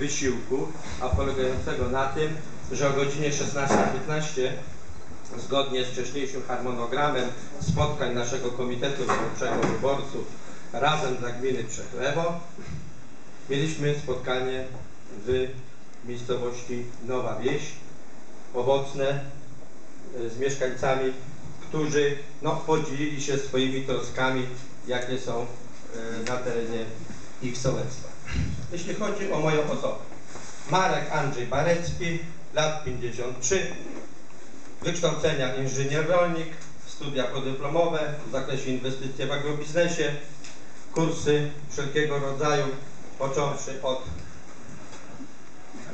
wysiłku, a polegającego na tym, że o godzinie 16.15 zgodnie z wcześniejszym harmonogramem spotkań naszego Komitetu Wyborczego Wyborców razem dla gminy Przechlewo mieliśmy spotkanie w miejscowości Nowa Wieś, owocne e, z mieszkańcami, którzy no, podzielili się swoimi troskami, jakie są e, na terenie ich sołectwa. Jeśli chodzi o moją osobę, Marek Andrzej Barecki, lat 53, wykształcenia inżynier rolnik, studia podyplomowe w zakresie inwestycji w agrobiznesie, kursy wszelkiego rodzaju, począwszy od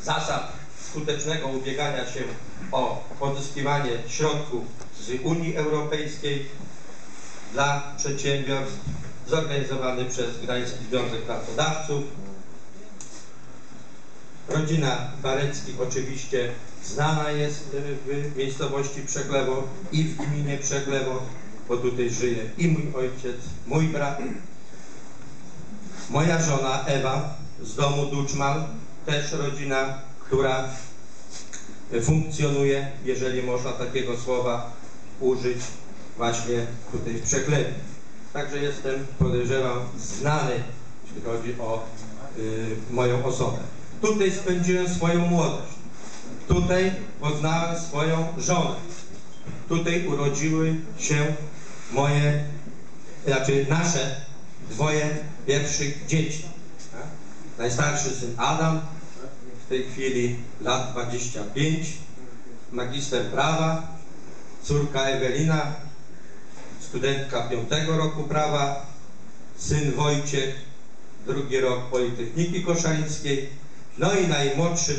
zasad skutecznego ubiegania się o pozyskiwanie środków z Unii Europejskiej dla przedsiębiorstw, zorganizowany przez Gdański Związek Pracodawców. Rodzina Bareckich oczywiście znana jest w miejscowości Przeglewo i w gminie Przeglewo, bo tutaj żyje i mój ojciec, mój brat, moja żona Ewa z domu Duczmal, też rodzina, która funkcjonuje, jeżeli można takiego słowa użyć, właśnie tutaj w Przeklewie. Także jestem, podejrzewam, znany, jeśli chodzi o y, moją osobę. Tutaj spędziłem swoją młodość. Tutaj poznałem swoją żonę. Tutaj urodziły się moje, znaczy nasze dwoje pierwszych dzieci. Najstarszy syn Adam, w tej chwili lat 25, magister prawa, córka Ewelina, studentka piątego roku prawa, syn Wojciech, drugi rok Politechniki Koszalińskiej, no i najmłodszy nasz